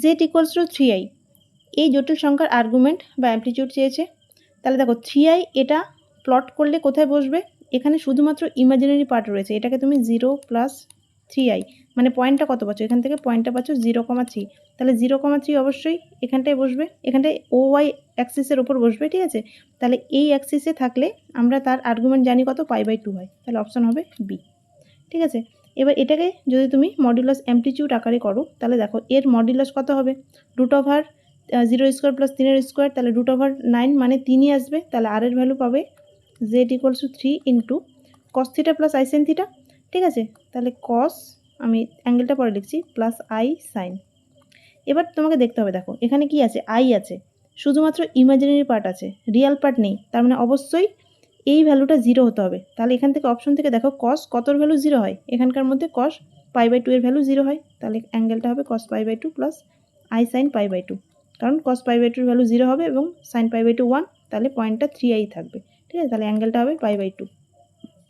Z equals to three I এই জটিল সংখ্যার আর্গুমেন্ট বা অ্যামপ্লিটিউড চেয়েছে। তাহলে দেখো থ্রি আই এটা প্লট করলে কোথায় বসবে? এখানে শুধুমাত্র ইমাজিনারি পার্ট রয়েছে। এটাকে তুমি জিরো প্লাস থ্রি আই মানে পয়েন্টটা কত পাচ্ছ? এখান থেকে পয়েন্টটা পাচ্ছ জিরো কমা থ্রি তাহলে জিরো কমা থ্রি অবশ্যই এখানটায় বসবে। এখানটায় ও ওয়াই অ্যাক্সিসের ওপর বসবে, ঠিক আছে? তাহলে এই অ্যাক্সিসে থাকলে আমরা তার আর্গুমেন্ট জানি কত? পাই বাই টু হয় তাহলে অপশান হবে বি ঠিক আছে? এবার এটাকে যদি তুমি মডিউলাস অ্যামপ্লিটিউড আকারে করো, তাহলে দেখো এর মডিউলাস কত হবে? Root over zero square plus তিনের স্কোয়ার তাহলে রুট ওভার নাইন মানে তিনই আসবে, তাহলে আর এর ভ্যালু পাবে Z equals to three into cos theta plus I sine theta ঠিক আছে? তাহলে কস আমি অ্যাঙ্গেলটা পরে লিখছি প্লাস আই সাইন এবার তোমাকে দেখতে হবে, দেখো, এখানে কি আছে? আই আছে। শুধুমাত্র ইমাজিনারি পার্ট আছে রিয়াল পার্ট নেই। তার মানে অবশ্যই এই ভ্যালুটা জিরো হতে হবে। তাহলে এখান থেকে অপশন থেকে দেখো কস কতর ভ্যালু জিরো হয়? এখানকার মধ্যে কস পাই বাই টু এর ভ্যালু জিরো হয়। তাহলে অ্যাঙ্গেলটা হবে cos pi by two plus I sine pi by two কারণ কস পাই বাই টুর ভ্যালু জিরো হবে এবং sine pi by two one তাহলে পয়েন্টটা থ্রি আই থাকবে। ঠিক আছে? তাহলে অ্যাঙ্গেলটা হবে পাই বাই টু